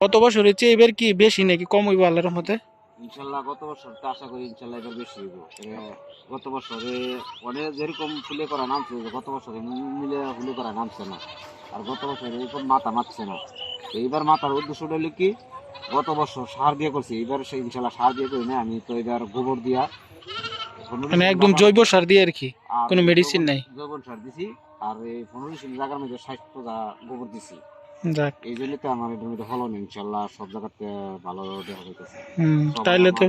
গত বছরের চেয়ে এবার কি বেশি নাকি কম হইব আল্লাহর রহমতে? ইনশাল্লাহ গত বছর তো আশা করি ইনশাল্লাহ এবার বেশি হইব। গত বছরে অনেক যেরকম ফুলে করা নামছে গত বছরে মিলে ফুলে করা নামছে না। আর গত বছরে এরকম মাথা মারছে না। এইবার মাথার হলো কি গত বছর সার দিয়ে করছি এবার সেই ইনশাল্লাহ সার দিয়ে করি না আমি তো এবার গোবর দিয়া মানে একদম জৈব সার দিয়ে আর কি কোনো medicine নাই? জৈব সার দিছি আর এই পনেরো জায়গার মধ্যে ষাট গোবর দিছি। এই জন্য তো আমার এটার মধ্যে ফলন ইনশাল্লাহ সব জায়গাতে ভালো দেখা যাইতেছে। তাইলে তো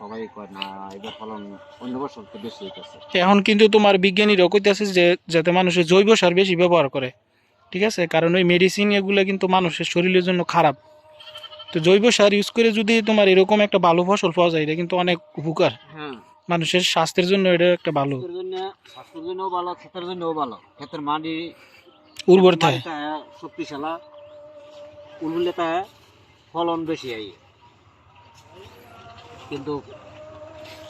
সবাই কয় না এবার ফলন অন্য বছর তো বেশি হইতেছে। এখন কিন্তু তোমার বিজ্ঞানীরাও কইতেছে যে যাতে মানুষের জৈব সার বেশি ব্যবহার করে ঠিক আছে? কারণ ওই মেডিসিন এগুলো কিন্তু মানুষের শরীরের জন্য খারাপ। তো জৈব সার ইউজ করে যদি তোমার এরকম একটা ভালো ফসল পাওয়া যায় এটা কিন্তু অনেক উপকার। হ্যাঁ। মানুষের স্বাস্থ্যের জন্য এটা একটা ভালো। স্বাস্থ্যের জন্য ভালো ক্ষেতের জন্যও ভালো। ক্ষেতের মাটি উর্বর থাকে। মাটিটা শক্তিশালা উর্বরতা ফলন বেশি হয় কিন্তু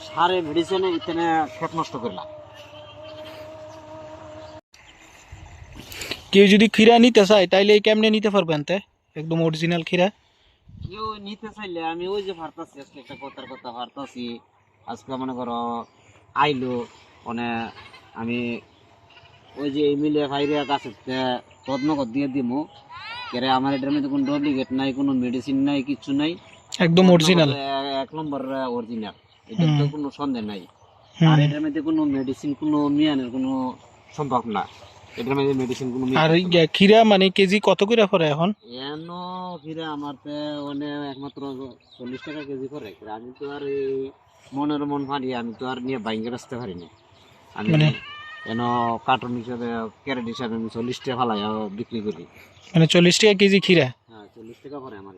সারে মেডিসিনে ইতনে ক্ষেত নষ্ট করলাম। কেউ যদি ক্ষীরা নিতে চায় তাইলে এই কেমনে নিতে পারবেন তে? একদম অরিজিনাল ক্ষীরা? কেউ নিতে চাইলে আমি ওই যে ভারতাছি আজকে একটা কথার কথা ভারতাছি আজকে মনে করো আইলো মানে আমি ওই যে মিলে ভাইরে কাছে তদনগর দিয়ে দিমু। কেরে আমার এটার মধ্যে কোনো ডুপ্লিকেট নাই কোনো মেডিসিন নাই কিছু নাই। একদম অরিজিনাল এক- নম্বর অরিজিনাল এটা তো কোনো সন্দেহ নাই। আর এটার মধ্যে কোনো মেডিসিন কোনো মিয়ানের কোনো সম্ভব না। এটার মধ্যে মেডিসিন কোনো আর ক্ষীরা মানে কেজি কত করে পড়ে এখন? এন ফিরে আমার তো মানে একমাত্র চল্লিশ টাকা কেজি করে আমি তো আর এই মনের মন ফাড়ি আমি তো আর নিয়ে বাইঙ্গে বেচতে পারি না আমি মানে- এন কার্টুন হিসাবে ক্যারেট হিসাবে আমি চল্লিশ টাকা ফালাই বিক্রি করি। মানে চল্লিশ টাকা কেজি ক্ষীরা? হ্যাঁ চল্লিশ টাকা পরে আমার।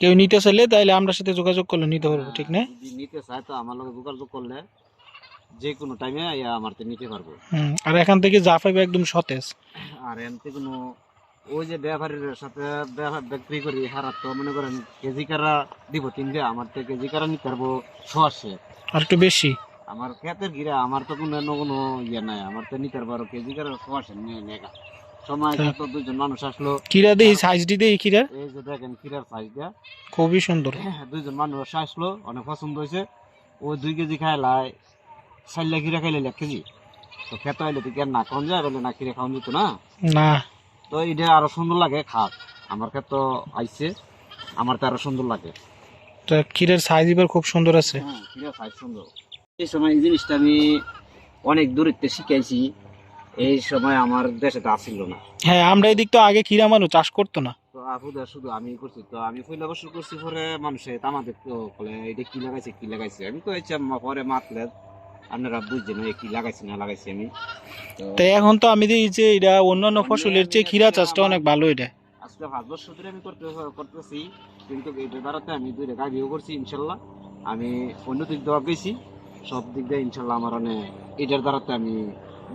কেউ নিতে চাইলে তাইলে আমরা সাথে যোগাযোগ করলে নিতে পারব ঠিক না? নিতে চায় তো আমার লগে যোগাযোগ করলে যে কোনো টাইমে আমার তো নিতে পারব। আর এখান থেকে যা পাইবে একদম সতেজ। আর এমতে কোনো ওই যে ব্যাপারীর সাথে ব্যা- বিক্রি করি হারাত তো মনে করেন কেজি কারা দিব তিনটে আমার তো কেজি কারা নিতে পারব ছশে। আর একটু বেশি? আমার ক্ষেতের গিরা আমার তো কোনো কোনো ইয়ে নাই। আমার তো নিতে পারব কেজি কারা নিয়ে নেগা সময় হ্যাঁ। তো দুইজন মানুষ আসলো দেই সাইজ দিতে এই যে দেখেন কিরার সাইজ দেয়া। খুবই সুন্দর। দুইজন মানুষ আসলো অনেক পছন্দ হয়েছে। ও দুই কেজি খাইলাই চাইলে খিরা খাইলে এক কেজি। তো খেতে হইলে তো কি না যায়? বলে না খিরে খাওয়ান যেত না। না। তো এটা আরও সুন্দর লাগে খাপ আমার ক্ষেত তো আইছে আমার তো আরও সুন্দর লাগে। তো ক্ষীরের সাইজ এবার খুব সুন্দর আছে। হ্যাঁ খিরে সাইজ সুন্দর। এই সময় এই জিনিসটা আমি অনেক দূরত্বে শিখাইছি এই সময় আমার দেশে তো আসছিল না। হ্যাঁ আমরা এদিক তো আগে ক্ষীরা মানুষ চাষ করতো না। তো শুধু আমি করছি তো আমি পয়লা বছর করছি পরে মানুষে তামাদের তো বলে এটা কি লাগাইছে কি লাগাইছে? আমি তো ইচ্ছা পরে মাতলে আপনারা বুঝছেন এই কি লাগাইছি না লাগাইছি আমি। তো এখন তো আমি দেখি যে এটা অন্যান্য ফসলের চেয়ে চাষটা অনেক ভালো এটা। আজকে পাঁচ বছর ধরে আমি করতে করতেছি কিন্তু দ্বারাতে আমি করছি ইনশাল্লাহ। আমি অন্য দিক দেওয়া গেছি। সব দিক দিয়ে ইনশাল্লাহ আমার মানে এটার দ্বারাতে আমি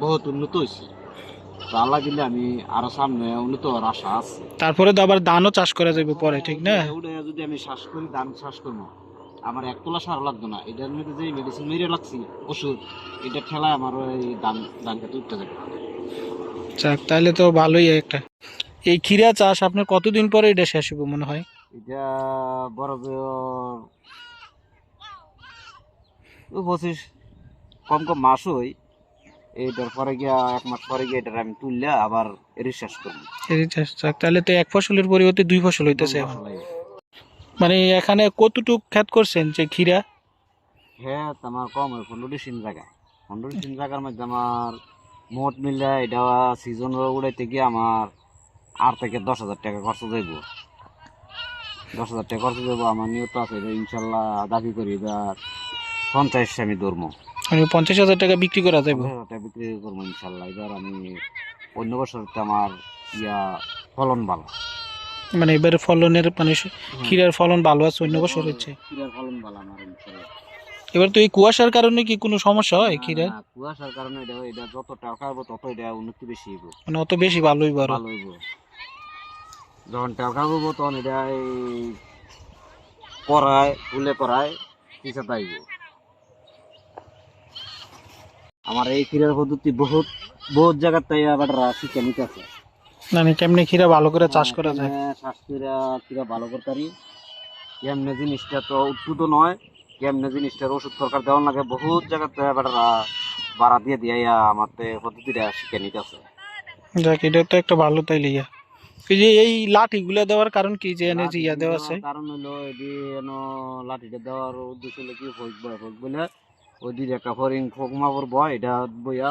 বহুত উন্নত হয়েছি। আল্লাহ দিলে আমি আরও সামনে উন্নত হওয়ার আশা আছে। তারপরে তো আবার ধানও চাষ করা যাবে পরে ঠিক না? ওটা যদি আমি শ্বাস করি ধান শ্বাস করব। আমার এক তোলা সার লাগতো না। এটার মধ্যে যে মেডিসিন মেরে লাগছি ওষুধ এটা ঠেলায় আমার ওই ধান ধান খেতে উঠতে যাবে। যাক তাহলে তো ভালোই একটা। এই ক্ষীরা চাষ আপনার কতদিন পরে এটা শেষ হবে মনে হয়? এটা বড় পঁচিশ কম কম মাস হই এইটার পরে গিয়া এক মাস পরে গিয়ে এটার আমি তুললে আবার রিসার্চ করব। এই চাষ যাক তাহলে তো এক ফসলের পরিবর্তে দুই ফসল হইতেছে মানে এখানে কতটুক ক্ষেত করছেন যে ক্ষীরা? হ্যাঁ আমার কম হয় পনেরো ডিসিন জায়গা। পনেরো ডিসিন জায়গার মধ্যে আমার মোট মিলে এটা সিজন উড়াইতে গিয়ে আমার আট থেকে দশ হাজার টাকা খরচ যাইব দশ হাজার টাকা খরচ যাইব আমার নিয়ত আছে ইনশাল্লাহ দাবি করি এবার পঞ্চাশ আমি ধরবো। মানে পঞ্চাশ হাজার টাকা বিক্রি করা যাবে বিক্রি করব ইনশাল্লাহ। এবার আমি অন্য বছর আমার ইয়া ফলন ভালো। মানে এবারে ফলনের মানে ক্ষীরার ফলন ভালো আছে অন্য বছর হচ্ছে। ক্ষীরার ফলন ভালো আমার ইনশাল্লাহ। এবার তো এই কুয়াশার কারণে কি কোনো সমস্যা হয় ক্ষীরার? কুয়াশার কারণে এটা এটা যত টাকা হব তত এটা উন্নতি বেশি হইব। মানে অত বেশি ভালোই বড় ভালো হইব। যখন টাকা হব তখন এটা করায় ফুলে করায় পিছা পাইব আমার এই ক্রীড়ার পদ্ধতি বহুত বহুত জায়গার তাই আবার নিতে আছে। মানে কেমনি খিরা ভালো করে চাষ করা যায়? চাষ কইরা কিরা ভালো করতারি কেমনে জিনিসটা তো উদ্ভূত নয় কেমনে জিনিসটার ওষুধ সরকার দেওয়ার লাগে বহুত জায়গাতে বেটারা বাড়া দিয়ে দিয়ে আমার পদ্ধতিটা শিখে নিতেছে যাক এটা তো একটা ভালো তাই ইয়া এই যে এই লাঠিগুলা দেওয়ার কারণ কি যে এনে যে ইয়া দেওয়া আছে? কারণ হলো এটি লাঠিটা দেওয়ার উদ্দেশ্য হলো কি বলে ওই দিকে একটা ফরিং ফোক মাবর বয় এটা বইয়া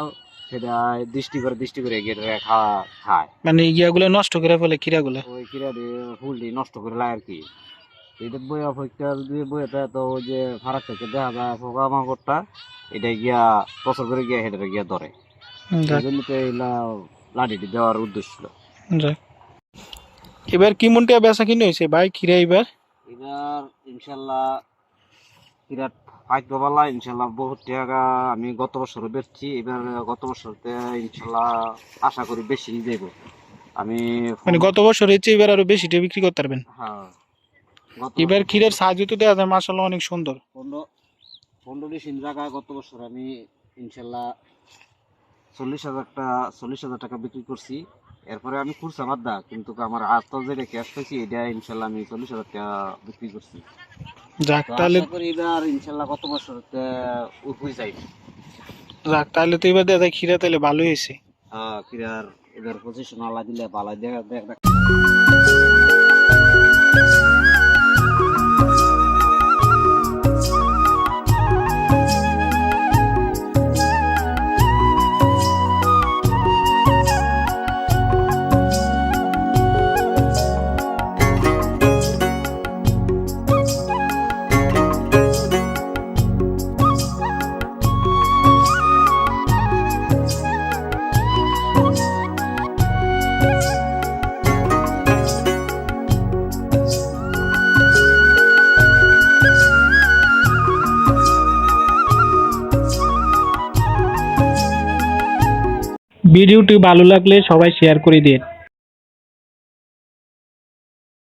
সেটা দৃষ্টি করে দৃষ্টি করে গিয়ে খা খায়। মানে ইয়াগুলো নষ্ট করে ফেলে খিরাগুলা ওই কিরা ফুলটি নষ্ট করে লাই আর কি। এটা বইয়া ফোকটা যদি তো ওই যে ফারাক থেকে দেখা যায় ফোকা মাকড়টা এটা গিয়া বছর করে গিয়া হেঁটে গিয়া ধরে। যাক। এই জন্য তো এই লাঠিটি দেওয়ার উদ্দেশ্য ছিল। এবার কি মনটা বেচা কিনে হয়েছে ভাই খিরা এবার এবার ইনশাল্লাহ বিরাট ভাগ্য বলা ইনশাল্লাহ বহুত টাকা আমি গত বছর বেচছি এবার গত বছরতে ইনশাল্লাহ আশা করি বেশি দেব। আমি মানে গত বছর হচ্ছে এবার আরও বেশিটা বিক্রি করতে পারবেন? হ্যাঁ। এবার ক্ষীরের সাইজ তো দেওয়া যায় মাসাল্লাহ অনেক সুন্দর। পনেরো পনেরো জায়গা গত বছর আমি ইনশাল্লাহ চল্লিশ হাজারটা চল্লিশ হাজার টাকা বিক্রি করছি। এরপরে আমি খুরসা বাদ দা কিন্তু আমার আস্ত যেটা ক্যাশ পাইছি এটা ইনশাল্লাহ আমি চল্লিশ হাজার টাকা বিক্রি করছি। যাক তাহলে এবার ইনশাল্লাহ গত বছর যাই। যাক তাহলে তো এবার যায় ক্ষীরা তাহলে ভালোই হয়েছে। হ্যাঁ খিরার এবার পজিশন আলা দিলে ভালো দেখ ভিডিওটি ভালো লাগলে সবাই শেয়ার করে দিন।